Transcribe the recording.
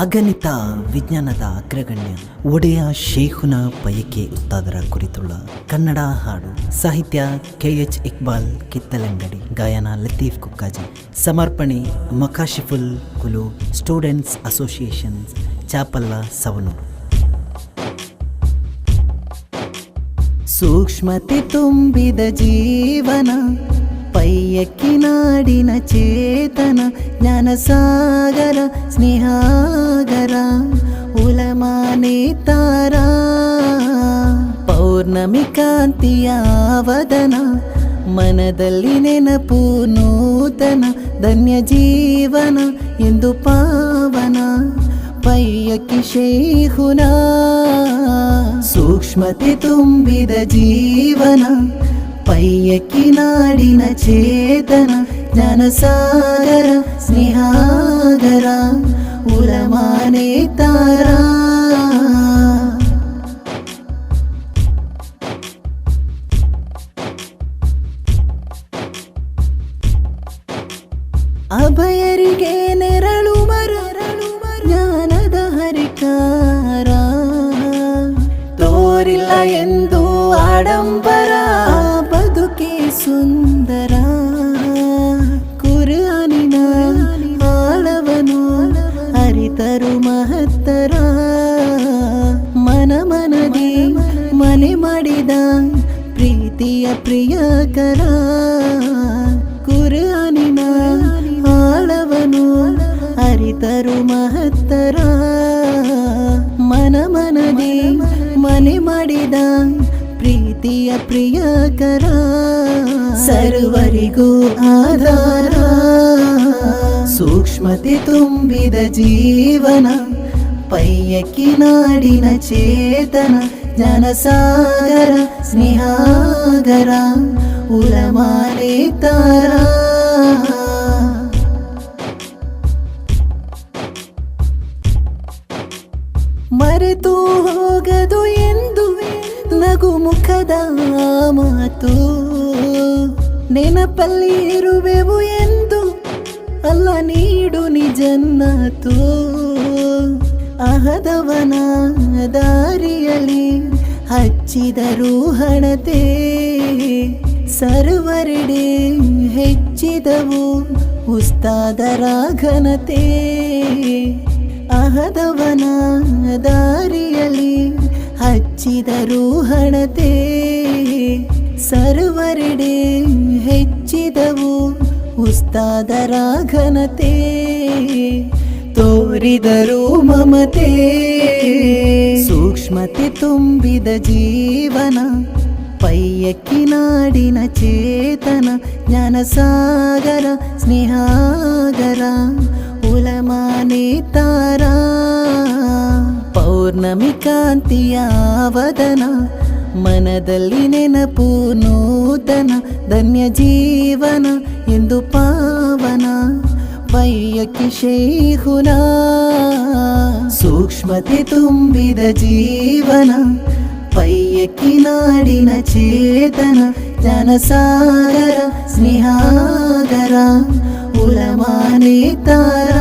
ಅಗಣಿತ ವಿಜ್ಞಾನದ ಅಗ್ರಗಣ್ಯ ಒಡೆಯ ಶೇಖುನ ಬಯಕೆ ಉತ್ತಾದರ ಕುರಿತುಳ್ಳ ಕನ್ನಡ ಹಾಡು ಸಾಹಿತ್ಯ ಕೆ ಎಚ್ ಇಕ್ಬಾಲ್ ಕಿತ್ತಲಂಗಡಿ, ಗಾಯನ ಲತೀಫ್ ಕುಕ್ಕಾಜಿ, ಸಮರ್ಪಣೆ ಮಕಾಶಿಫುಲ್ ಕುಲು, ಸ್ಟೂಡೆಂಟ್ಸ್ ಅಸೋಸಿಯೇಷನ್ಸ್, ಚಾಪಲ್ಲ ಸವನೂರು. ಸೂಕ್ಷ್ಮತೆ ತುಂಬಿದ ಜೀವನ ನಾಡಿನ ಚೇತನ, ಜ್ಞಾನಸಾಗರ, ಸ್ನೇಹಾಗರ ಉಲಮಾನೆ ತಾರ. ಪೌರ್ಣಮಿ ಕಾಂತಿಯ ವದನ ಮನದಲ್ಲಿ ನೆನಪು ನೂತನ ಧನ್ಯ ಜೀವನ ಎಂದು ಪಾವನ ಪೈಯಕ್ಕಿ ಶೇಹುನ. ಸೂಕ್ಷ್ಮತೆ ತುಂಬಿದ ಜೀವನ ಪಯ್ಯಕ್ಕಿ ನಾಡಿನ ಚೇತನ ಜ್ಞಾನಸಾಗರ ಸ್ನೇಹಾಗರ ಉಲಮಾನೆ ತಾರ ಅಭಯರಿಗೆ ನೆರಳು ಮರಳು ಜ್ಞಾನದ ಹರಿಕಾರ ತೋರಿಲ್ಲ ಎಂದು ಆಡಂಬರ ಬದುಕೆ ಸುಂದರ ಕುರಾನಿನ ಆಳವನು ಅರಿತರು ಮಹತ್ತರ ಮನ ಮನದಿ ಮನೆ ಮಾಡಿದ ಪ್ರೀತಿಯ ಪ್ರಿಯಕರ ಕುರಾನಿನ ಆಳವನು ಅರಿತರು ಮಹತ್ತರ ಮನ ಮನದಿ ಮನೆ ಮಾಡಿದ ಪ್ರೀತಿಯ ಪ್ರಿಯಕರ ಸರ್ವರಿಗೂ ಆಧಾರ ಸೂಕ್ಷ್ಮತೆ ತುಂಬಿದ ಜೀವನ ಪಯ್ಯಕ್ಕಿ ನಾಡಿನ ಚೇತನ ಜ್ಞಾನಸಾಗರ ಸ್ನೇಹಾಗರ ಉಲಮಾನೆ ತಾರ ಮರೆತು ಹೋಗದು ಎಂದು ನಗು ಮುಖದ ಮಾತು. ನೆನಪಲ್ಲಿ ಇರುವೆವು ಎಂದು ಅಲ್ಲ ನೀಡು ನಿಜನ್ನತು. ಅಹದವನ ದಾರಿಯಲ್ಲಿ ಹಚ್ಚಿದರು ಹಣತೆ. ಸರ್ವರೆಡೆ ಹೆಚ್ಚಿದವು ಉಸ್ತಾದರ ಘನತೆ. ಅಹದವನ ದಾರಿಯಲ್ಲಿ ಹಚ್ಚಿದರು ಹಣತೆ ಸರ್ವರೆಡೆ ಹೆಚ್ಚಿದವು ಉಸ್ತಾದರ ಘನತೆ. ತೋರಿದರು ಮಮತೆ, ಸೂಕ್ಷ್ಮತೆ ತುಂಬಿದ ಜೀವನ, ಪೈಯಕ್ಕಿ ನಾಡಿನ ಚೇತನ, ಜ್ಞಾನಸಾಗರ, ಸ್ನೇಹಾಗರ, ಉಲಮಾನೆ ತಾರ. ಪೌರ್ಣಮಿ ಕಾಂತಿಯ ವದನ ಮನದಲ್ಲಿ ನೆನಪು ನೂತನ ಧನ್ಯ ಜೀವನ ಎಂದು ಪಾವನ ಪಯ್ಯಕ್ಕಿ ಶೇಹುನ ಸೂಕ್ಷ್ಮತೆ ತುಂಬಿದ ಜೀವನ ಪಯ್ಯಕ್ಕಿ ನಾಡಿನ ಚೇತನ ಜನಸಾಗರ ಸ್ನೇಹಾಗರ ಉಲಮಾನೆ ತಾರ